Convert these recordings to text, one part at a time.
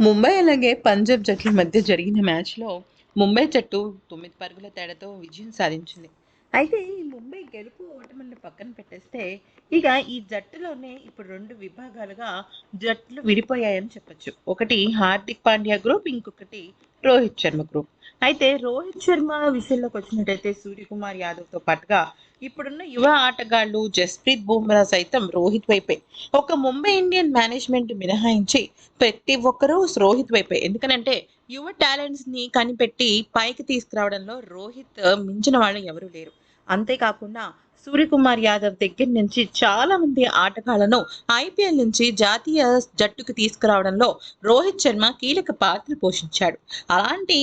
ముంబై అలాగే పంజాబ్ జట్ల మధ్య జరిగిన మ్యాచ్లో ముంబై జట్టు తొమ్మిది పరుగుల తేడాతో విజయం సాధించింది. అయితే ఈ ముంబై గెలుపు పక్కన పెట్టేస్తే ఇక ఈ జట్టులోనే ఇప్పుడు రెండు విభాగాలుగా జట్లు విడిపోయాయని చెప్పొచ్చు. ఒకటి హార్దిక్ పాండ్యా గ్రూప్ ఇంకొకటి రోహిత్ శర్మ గ్రూప్. అయితే రోహిత్ శర్మ విషయంలోకి వచ్చినట్టయితే సూర్యకుమార్ యాదవ్తో పాటుగా ఇప్పుడున్న యువ ఆటగాళ్ళు జస్ప్రీత్ బుమ్రా సైతం రోహిత్ వైపే. ఒక ముంబై ఇండియన్ మేనేజ్మెంట్ మినహాయించి ప్రతి ఒక్కరూ రోహిత్ వైపే. ఎందుకనంటే యువ టాలెంట్స్ని కనిపెట్టి పైకి తీసుకురావడంలో రోహిత్ మించిన వాళ్ళు ఎవరూ లేరు. అంతేకాకుండా సూర్యకుమార్ యాదవ్ దగ్గర నుంచి చాలా మంది ఆటగాళ్ళను ఐపీఎల్ నుంచి జాతీయ జట్టుకు తీసుకురావడంలో రోహిత్ శర్మ కీలక పాత్ర పోషించాడు. అలాంటి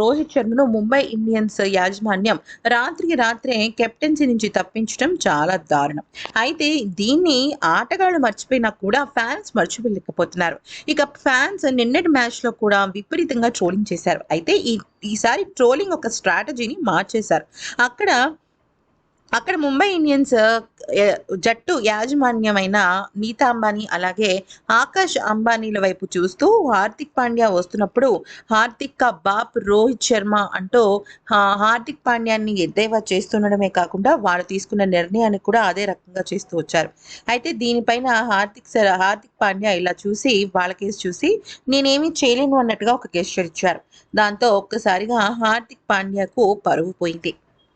రోహిత్ శర్మను ముంబై ఇండియన్స్ యాజమాన్యం రాత్రికి రాత్రే కెప్టెన్సీ నుంచి తప్పించడం చాలా దారుణం. అయితే దీన్ని ఆటగాళ్ళు మర్చిపోయినా కూడా ఫ్యాన్స్ మర్చిపోలేకపోతున్నారు. ఇక ఫ్యాన్స్ నిన్నటి మ్యాచ్లో కూడా విపరీతంగా ట్రోలింగ్ చేశారు. అయితే ఈ ఈసారి ట్రోలింగ్ ఒక స్ట్రాటజీని మార్చేశారు. అక్కడ అక్కడ ముంబై ఇండియన్స్ జట్టు యాజమాన్యమైన నీతా అంబానీ అలాగే ఆకాష్ అంబానీల వైపు చూస్తూ హార్దిక్ పాండ్యా వస్తున్నప్పుడు హార్దిక్ కా బాప్ రోహిత్ శర్మ అంటూ హార్దిక్ పాండ్యాన్ని ఎద్దేవా చేస్తుండడమే కాకుండా వారు తీసుకున్న నిర్ణయాన్ని కూడా అదే రకంగా చేస్తూ వచ్చారు. అయితే దీనిపైన హార్దిక్ సర్ హార్దిక్ పాండ్యా ఇలా చూసి వాళ్ళ కేసు చూసి నేనేమీ చేయలేను అన్నట్టుగా ఒక గెస్చర్ ఇచ్చారు దాంతో ఒక్కసారిగా హార్దిక్ పాండ్యాకు పరువు పోయింది.